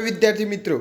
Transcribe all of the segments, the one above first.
વિદ્યાર્થી મિત્રો,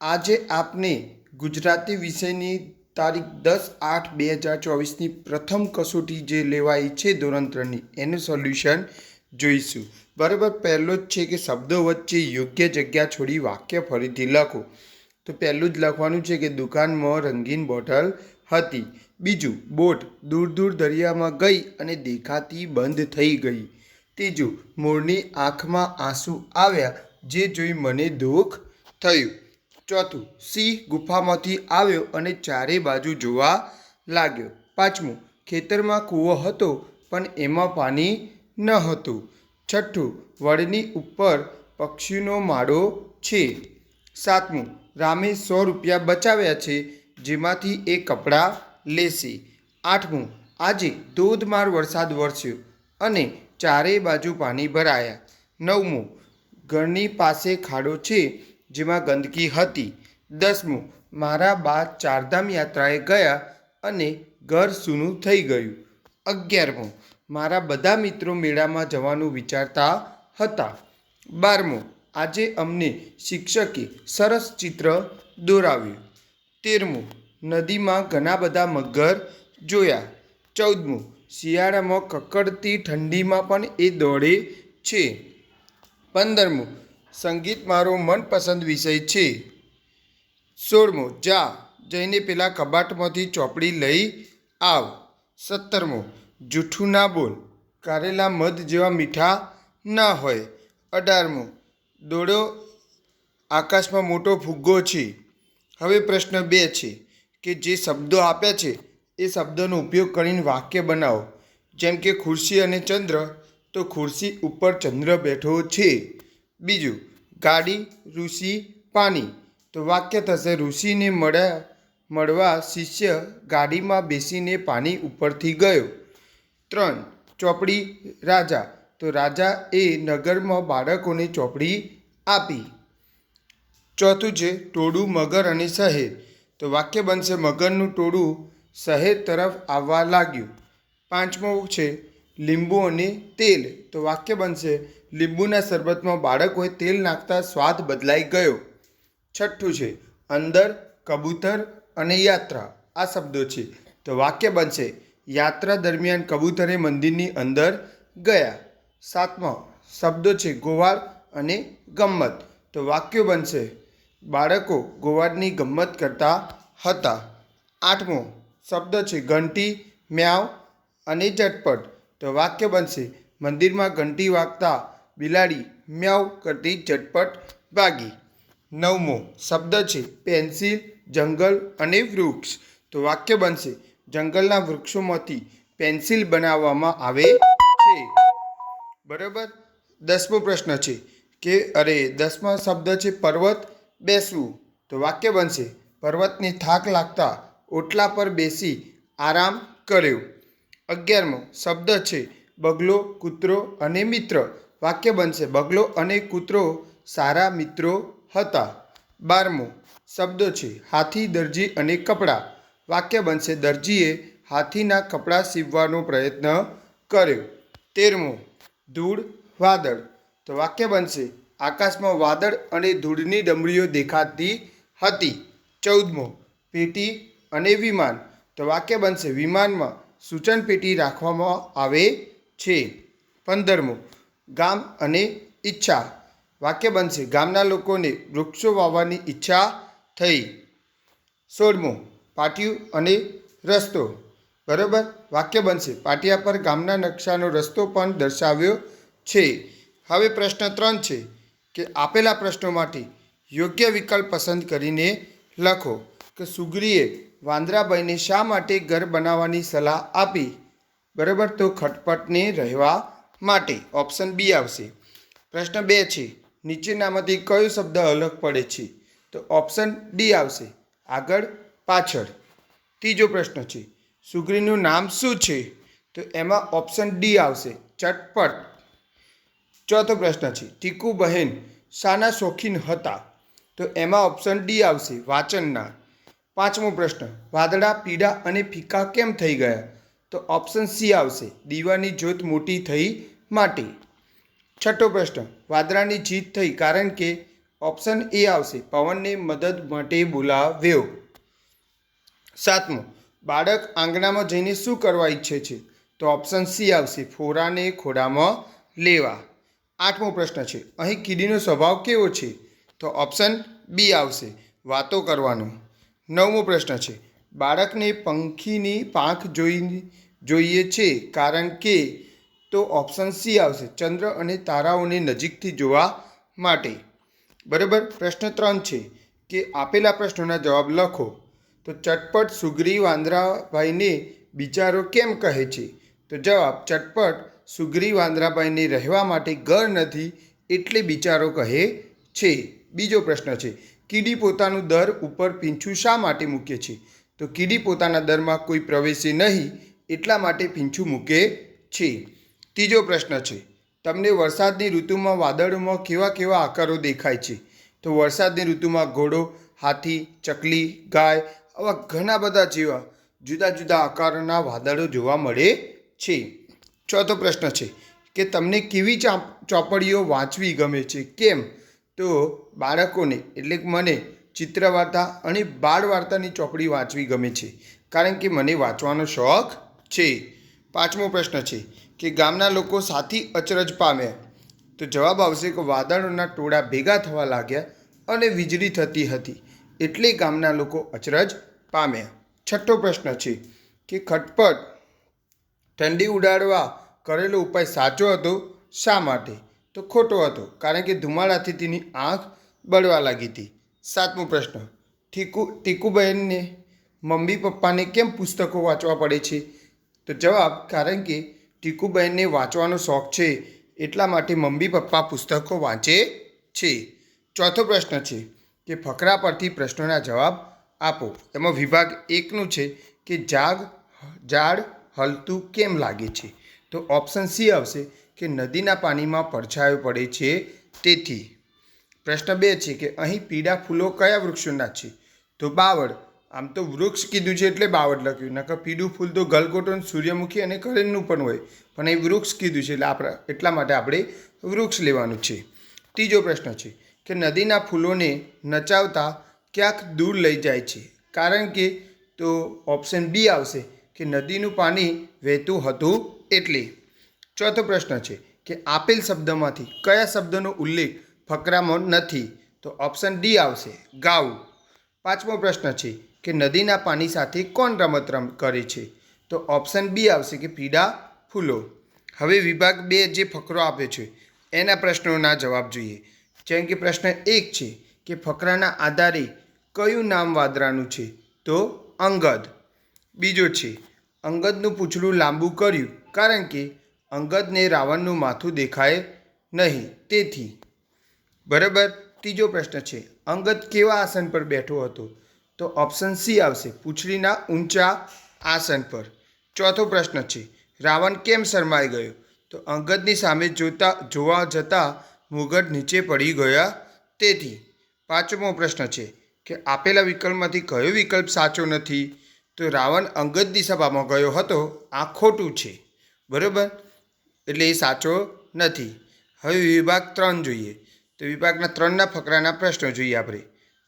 આજે આપને ગુજરાતી વિષયની તારીખ દસ આઠ બે હજાર ચોવીસની પ્રથમ કસોટી જે લેવાઈ છે ધોરણ ત્રણની, એનું સોલ્યુશન જોઈશું. બરાબર, પહેલો જ છે કે શબ્દો વચ્ચે યોગ્ય જગ્યા છોડી વાક્ય ફરીથી લખો. તો પહેલું જ લખવાનું છે કે દુકાનમાં રંગીન બોટલ હતી. બીજું, બોટ દૂર દૂર દરિયામાં ગઈ અને દેખાતી બંધ થઈ ગઈ. ત્રીજું, મોરની આંખમાં આંસુ આવ્યા. જે જોઈ મને દુઃખ થયું. ચોથું, સિંહ ગુફામાંથી આવ્યો અને ચારે બાજુ જોવા લાગ્યો. પાંચમું, ખેતરમાં કૂવો હતો, પણ એમાં પાણી ન હતું. છઠ્ઠું, વડની ઉપર પક્ષીનો માળો છે. સાતમું, રામે સો રૂપિયા બચાવ્યા છે, જેમાંથી એ કપડાં લેશે. આઠમું, આજે ધોધમાર વરસાદ વરસ્યો અને ચારે બાજુ પાણી ભરાયા. નવમું ઘરની પાસે ખાડો છે જેમાં ગંદકી હતી. દસમું, મારા બા ચારધામ યાત્રાએ ગયા અને ઘર સૂનું થઈ ગયું. અગિયારમું, મારા બધા મિત્રો મેળામાં જવાનું વિચારતા હતા. બારમું, આજે અમને શિક્ષકે સરસ ચિત્ર દોરાવ્યું. તેરમું, નદીમાં ઘણા બધા મગર જોયા. ચૌદમું, શિયાળામાં કકડતી ઠંડીમાં પણ એ દોડે છે. પંદરમું. સંગીત મારો મનપસંદ વિષય છે. સોળમું, જા, જઈને પેલા કબાટમાંથી ચોપડી લઈ આવ. સત્તરમું જૂઠું ના બોલ. કારેલા મધ જેવા મીઠા ના હોય. અઢારમું, દોડો, આકાશમાં મોટો ફુગ્ગો છે. હવે પ્રશ્ન બે છે કે જે શબ્દો આપ્યા છે, એ શબ્દોનો ઉપયોગ કરીને વાક્ય બનાવો. જેમ કે ખુરશી અને ચંદ્ર તો ખુરશી ઉપર ચંદ્ર બેઠો છે. બીજું, ગાડી, ઋષિ, પાણી. તો વાક્ય થશે, ઋષિને મળ્યા, મળવા શિષ્ય ગાડીમાં બેસીને પાણી ઉપરથી ગયો. ત્રણ, ચોપડી રાજા. તો રાજા એ નગરમાં બાળકોને ચોપડી આપી. ચોથું છે, ટોળું મગર અને શહેર. તો વાક્ય બનશે, મગરનું ટોળું શહેર તરફ આવવા લાગ્યું. પાંચમો છે લીંબુ અને તેલ. તો વાક્ય બનશે, લીંબુના શરબતમાં બાળકોએ તેલ નાખતા સ્વાદ બદલાઈ ગયો. છઠ્ઠું છે, અંદર કબૂતર અને યાત્રા. આ શબ્દો છે. તો વાક્ય બનશે, યાત્રા દરમિયાન કબૂતરે મંદિરની અંદર ગયા. સાતમો શબ્દો છે, ગોવાળ અને ગમ્મત. તો વાક્યો બનશે, બાળકો ગોવાળની ગમ્મત કરતા હતા. આઠમો શબ્દ છે, ઘંટી, મ્યાવ અને ઝટપટ. તો વાક્ય બનશે, મંદિરમાં ઘંટી વાગતા બિલાડી મ્યાઉ કરતી ઝટપટ ભાગી નવમો શબ્દ છે, પેન્સિલ, જંગલ અને વૃક્ષ. તો વાક્ય બનશે, જંગલના વૃક્ષોમાંથી પેન્સિલ બનાવવામાં આવે છે. બરાબર? દસમો પ્રશ્ન છે, કે અરે, દસમા શબ્દ છે, પર્વત બેસવું. તો વાક્ય બનશે, પર્વતને થાક લાગતા ઓટલા પર બેસી આરામ કર્યો. અગિયારમો શબ્દ છે, બગલો, કૂતરો અને મિત્ર. વાક્ય બનશે, બગલો અને કૂતરો સારા મિત્રો હતા. બારમો શબ્દો છે, હાથી, દરજી અને કપડાં. વાક્ય બનશે, દરજીએ હાથીના કપડાં સીવવાનો પ્રયત્ન કર્યો. તેરમો, ધૂળ, વાદળ. તો વાક્ય બનશે, આકાશમાં વાદળ અને ધૂળની ડમરીઓ દેખાતી હતી. ચૌદમો, પેટી અને વિમાન. તો વાક્ય બનશે, વિમાનમાં સૂચન પેટી રાખવામાં આવે છે. પંદરમું. ગામ અને ઈચ્છા. વાક્ય બનશે. ગામના લોકોને વૃક્ષો વાવવાની ઈચ્છા થઈ. સોળમું. પાટિયું અને રસ્તો. બરાબર? વાક્ય બનશે. પાટિયા પર ગામના નકશાનો રસ્તો પણ દર્શાવ્યો છે. હવે પ્રશ્ન ત્રણ છે કે આપેલા પ્રશ્નો માટે યોગ્ય વિકલ્પ પસંદ કરીને લખો કે સુગ્રીએ વાંદરાબાઈને શા માટે ઘર બનાવવાની સલાહ આપી? બરાબર, તો ખટપટને રહેવા માટે ઓપ્શન બી આવશે. પ્રશ્ન બે છે, નીચેનામાંથી કયો શબ્દ અલગ પડે છે? તો ઓપ્શન ડી આવશે, આગળ પાછળ. ત્રીજો પ્રશ્ન છે, સુગ્રીનું નામ શું છે? તો એમાં ઓપ્શન ડી આવશે, ચટપટ. ચોથો પ્રશ્ન છે ટીકુ બહેન શાના શોખીન હતા? તો એમાં ઓપ્શન ડી આવશે, વાંચનના. પાંચમો પ્રશ્ન, વાદળા, પીળા અને ફીકા કેમ થઈ ગયા? તો ઓપ્શન સી આવશે, દીવાની જ્યોત મોટી થઈ માટે. છઠ્ઠો પ્રશ્ન, વાદળાની જીત થઈ કારણ કે ઓપ્શન એ આવશે, પવનને મદદ માટે બોલાવ્યો. સાતમું, બાળક આંગણામાં જઈને શું કરવા ઈચ્છે છે? તો ઓપ્શન સી આવશે, ફોરાને ખોડામાં લેવા. આઠમો પ્રશ્ન છે, અહીં કીડીનો સ્વભાવ કેવો છે? તો ઓપ્શન બી આવશે, વાતો કરવાનો. નવમો પ્રશ્ન છે. બાળકને પંખીની પાંખ જોઈ જોઈએ છે કારણ કે તો ઓપ્શન સી આવશે. ચંદ્ર અને તારાઓને નજીકથી જોવા માટે. બરાબર? પ્રશ્ન ત્રણ છે કે આપેલા પ્રશ્નોના જવાબ લખો. તો ચટપટ સુગરી વાંદરાભાઈને બિચારો કેમ કહે છે? તો જવાબ, ચટપટ સુગરી વાંદરાભાઈને રહેવા માટે ઘર નથી એટલે બિચારો કહે છે. બીજો પ્રશ્ન છે કીડી પોતાનું દર ઉપર પીંછું શા માટે મૂકે છે? તો કીડી પોતાના દરમાં કોઈ પ્રવેશે નહીં, એટલા માટે પીંછું મૂકે છે. ત્રીજો પ્રશ્ન છે, તમને વરસાદની ઋતુમાં વાદળોમાં કેવા કેવા આકારો દેખાય છે? તો વરસાદની ઋતુમાં ઘોડો, હાથી, ચકલી, ગાય આવા ઘણા બધા જેવા જુદા જુદા આકારોના વાદળો જોવા મળે છે. ચોથો પ્રશ્ન છે કે તમને કેવી ચાપ ચોપડીઓ વાંચવી ગમે છે? કેમ? તો બાળકોને, એટલે કે મને ચિત્ર વાર્તા અને બાળ વાર્તાની ચોપડી વાંચવી ગમે છે. કારણ કે મને વાંચવાનો શોખ છે. પાંચમો પ્રશ્ન છે કે ગામના લોકો સાથી અચરજ પામ્યા તો જવાબ આવશે કે વાદળોના ટોળા ભેગા થવા લાગ્યા અને વીજળી થતી હતી. એટલે ગામના લોકો અચરજ પામ્યા. છઠ્ઠો પ્રશ્ન છે કે ખટપટ ઠંડી ઉડાડવા કરેલો ઉપાય સાચો હતો શા માટે? તો ખોટો હતો, કારણ કે ધુમાડાથી તેની આંખ બળવા લાગી હતી. સાતમો પ્રશ્ન, ટીકુ, ટીકુબહેનને મમ્મી પપ્પાને કેમ પુસ્તકો વાંચવા પડે છે? તો જવાબ, કારણ કે ટીકુબહેનને વાંચવાનો શોખ છે, એટલા માટે મમ્મી પપ્પા પુસ્તકો વાંચે છે. ચોથો પ્રશ્ન છે કે ફકરા પરથી પ્રશ્નોના જવાબ આપો. એમાં વિભાગ એકનું છે કે જાગ ઝાડ હલતું કેમ લાગે છે? તો ઓપ્શન સી આવશે કે નદીના પાણીમાં પડછાયો પડે છે તેથી. પ્રશ્ન બે છે કે અહીં પીળા ફૂલો કયા વૃક્ષોના છે? તો બાવળ. આમ તો વૃક્ષ કીધું છે એટલે બાવળ લખ્યું. નકર પીળું ફૂલ તો ગલગોટન સૂર્યમુખી અને કરેણનું પણ હોય. પણ એ વૃક્ષ કીધું છે એટલે આપણે એટલા માટે આપણે વૃક્ષ લેવાનું છે. ત્રીજો પ્રશ્ન છે કે નદીના ફૂલોને નચાવતા ક્યાંક દૂર લઈ જાય છે. કારણ કે તો ઓપ્શન બી આવશે કે નદીનું પાણી વહેતું હતું એટલે. ચોથો પ્રશ્ન છે કે આપેલ શબ્દમાંથી કયા શબ્દનો ઉલ્લેખ ફકરામાં નથી? તો ઓપ્શન ડી આવશે ગાવું પાંચમો પ્રશ્ન છે કે નદીના પાણી સાથે કોણ રમત રમ કરે છે? તો ઓપ્શન બી આવશે કે પીડા ફૂલો. હવે વિભાગ બે જે ફકરો આપે છે, એના પ્રશ્નોના જવાબ જોઈએ. જેમ કે પ્રશ્ન એક છે કે ફકરાના આધારે કયું નામ વાદરાનું છે? તો અંગદ. બીજો છે, અંગદનું પૂછડું લાંબુ કર્યું કારણ કે અંગદને રાવણનું માથું દેખાય નહીં. તેથી, બરાબર, ત્રીજો પ્રશ્ન છે, અંગદ કેવા આસન પર બેઠો હતો? તો ઓપ્શન સી આવશે, પૂંછડીના ઊંચા આસન પર. ચોથો પ્રશ્ન છે, રાવણ કેમ શરમાઈ ગયો? તો અંગદની સામે જોતા, જોવા જતાં મુગટ નીચે પડી ગયા. તેથી, પાંચમો પ્રશ્ન છે કે આપેલા વિકલ્પમાંથી કયો વિકલ્પ સાચો નથી? તો રાવણ અંગદની સભામાં ગયો હતો. આ ખોટું છે. બરાબર? એટલે એ સાચો નથી. હવે વિભાગ ત્રણ જોઈએ. તો વિભાગના ત્રણના ફકરાના પ્રશ્નો જોઈએ આપણે.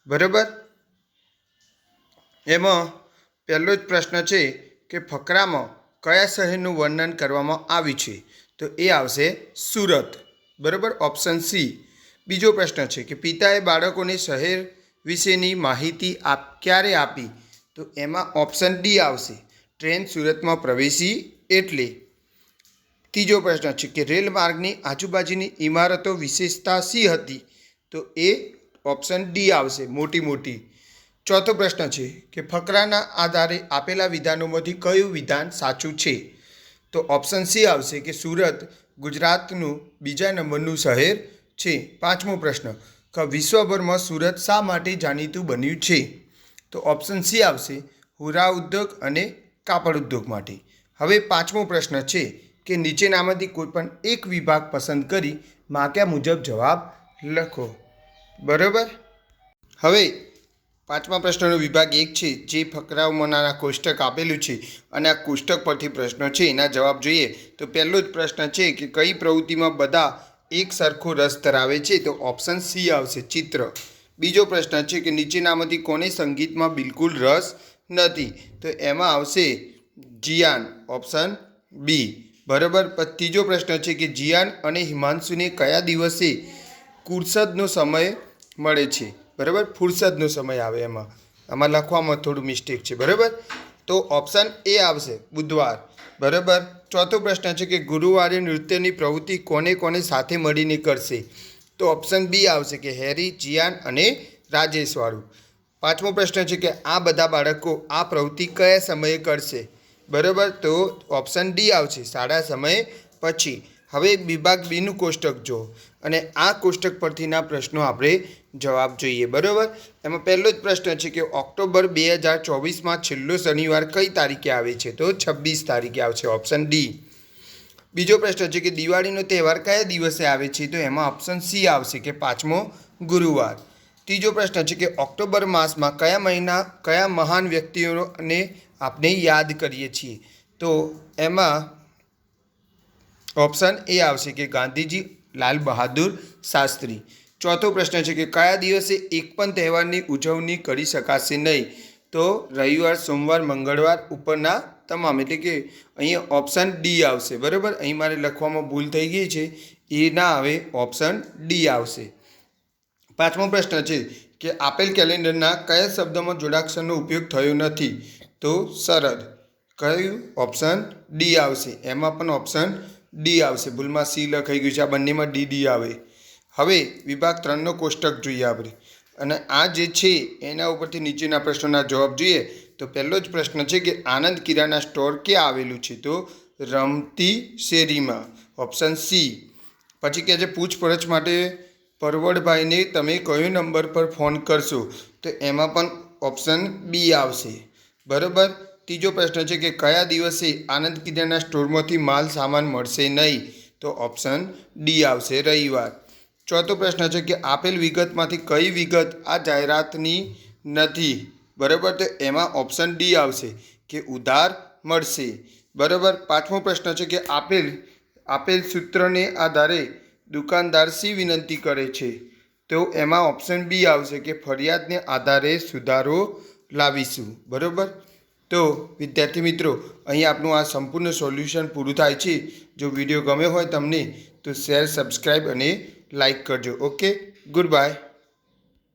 બરાબર? એમાં પહેલો જ પ્રશ્ન છે કે ફકરામાં કયા શહેરનું વર્ણન કરવામાં આવ્યું છે? તો એ આવશે સુરત. બરાબર? Option C. બીજો પ્રશ્ન છે કે પિતાએ બાળકોને શહેર વિશેની માહિતી આપ, ક્યારે આપી? તો એમાં ઓપ્શન ડી આવશે. ટ્રેન સુરતમાં પ્રવેશી એટલે ત્રીજો પ્રશ્ન છે કે રેલ માર્ગની આજુબાજુની ઇમારતો વિશેષતા સી હતી? તો એ ઓપ્શન ડી આવશે મોટી મોટી. ચોથો પ્રશ્ન છે કે ફકરાના આધારે આપેલા વિધાનોમાંથી કયું વિધાન સાચું છે? તો ઓપ્શન સી આવશે કે સુરત, ગુજરાતનું બીજા નંબરનું શહેર છે. પાંચમો પ્રશ્ન, કે વિશ્વભરમાં સુરત શા માટે જાણીતું બન્યું છે? તો ઓપ્શન સી આવશે, હુરા ઉદ્યોગ અને કાપડ ઉદ્યોગ માટે. હવે પાંચમો પ્રશ્ન છે કે નીચેનામાંથી કોઈપણ એક વિભાગ પસંદ કરી માગ્યા મુજબ જવાબ લખો. બરાબર? હવે પાંચમા પ્રશ્નનો વિભાગ એક છે, જે ફકરાઓમાંના કોષ્ટક આપેલું છે અને આ કોષ્ટક પરથી પ્રશ્નો છે, એના જવાબ જોઈએ. તો પહેલો જ પ્રશ્ન છે કે કઈ પ્રવૃત્તિમાં બધા એક સરખો રસ ધરાવે છે? તો ઓપ્શન સી આવશે, ચિત્ર. બીજો પ્રશ્ન છે કે નીચેનામાંથી કોને સંગીતમાં બિલકુલ રસ નથી? તો એમાં આવશે જીયાન, ઓપ્શન બી. બરાબર. ત્રીજો પ્રશ્ન છે કે જીયાન અને હિમાંશુને કયા દિવસે કુરસદનો સમય મળે છે? બરાબર? ફુરસદનો સમય આવે એમાં. આમાં લખવામાં થોડું મિસ્ટેક છે. બરાબર? તો ઓપ્શન એ આવશે, બુધવાર. બરાબર? ચોથો પ્રશ્ન છે કે ગુરુવારે નૃત્યની પ્રવૃત્તિ કોને કોને સાથે મળીને કરશે? તો ઓપ્શન બી આવશે કે હેરી, જીયાન અને રાજેશવાળું. પાંચમો પ્રશ્ન છે કે આ બધા બાળકો આ પ્રવૃત્તિ કયા સમયે કરશે? બરાબર, તો ઓપ્શન ડી આવશે સાડા સમય પછી. હવે વિભાગ બીનું કોષ્ટક જો અને આ કોષ્ટક પરથીના પ્રશ્નો આપણે જવાબ જોઈએ, બરાબર? એમાં પહેલો જ પ્રશ્ન છે કે ઓક્ટોબર બે હજાર ચોવીસમાં છેલ્લો શનિવાર કઈ તારીખે આવે છે? તો છવ્વીસ તારીખે આવશે ઓપ્શન ડી બીજો પ્રશ્ન છે કે દિવાળીનો તહેવાર કયા દિવસે આવે છે? તો એમાં ઓપ્શન સી આવશે કે પાંચમો ગુરુવાર. ત્રીજો પ્રશ્ન છે કે ઓક્ટોબર માસમાં કયા મહિના, કયા મહાન વ્યક્તિઓને આપણે યાદ કરીએ છીએ? તો એમાં ઓપ્શન એ આવશે કે ગાંધીજી, લાલ બહાદુર શાસ્ત્રી. ચોથો પ્રશ્ન છે કે કયા દિવસે એક પણ તહેવારની ઉજવણી કરી શકાશે નહીં? તો રવિવાર, સોમવાર, મંગળવાર ઉપરના તમામ, એટલે કે અહીંયા ઓપ્શન ડી આવશે. બરાબર? અહીં મારે લખવામાં ભૂલ થઈ ગઈ છે. એ ના આવે, ઓપ્શન ડી આવશે. પાંચમો પ્રશ્ન છે કે આપેલ કેલેન્ડરના કયા શબ્દમાં જોડાક્ષરનો ઉપયોગ થયો નથી? તો સરદ કયું? ઓપ્શન ડી આવશે. એમાં પણ ઓપ્શન ડી આવશે. ભૂલમાં સી લખાઈ ગયું છે. આ બંનેમાં ડી ડી આવે. હવે વિભાગ ત્રણનો કોષ્ટક જોઈએ આપણે. અને આ જે છે, એના ઉપરથી નીચેના પ્રશ્નોના જવાબ જોઈએ. તો પહેલો જ પ્રશ્ન છે કે આનંદ કિરાના સ્ટોર ક્યાં આવેલું છે? તો રમતી શેરીમાં. Option C. પછી કહે છે, પૂછપરછ માટે પરવડભાઈને તમે કયો નંબર પર ફોન કરશો તો એમાં પણ ઓપ્શન બી આવશે. બરાબર? ત્રીજો પ્રશ્ન છે કે કયા દિવસે આનંદ કિરાના સ્ટોરમાંથી માલ સામાન મળશે નહીં? તો ઓપ્શન ડી આવશે રવિવાર. ચોથો પ્રશ્ન છે કે આપેલ વિગતમાંથી કઈ વિગત આ જાહેરાતની નથી? બરાબર? તો એમાં ઓપ્શન ડી આવશે કે ઉધાર મળશે. બરાબર? પાંચમો પ્રશ્ન છે કે આપેલ આપેલ સૂત્રને આધારે દુકાનદાર સી વિનંતી કરે છે. તો એમાં ઓપ્શન બી આવશે કે ફરિયાદને આધારે સુધારો લાવીશું. બરાબર? તો વિદ્યાર્થી મિત્રો, અહીં આપનું આ સંપૂર્ણ સોલ્યુશન પૂરું થાય છે. જો વીડિયો ગમ્યો હોય તમને, તો શેર સબસ્ક્રાઈબ અને લાઈક કરજો. ઓકે? Good bye.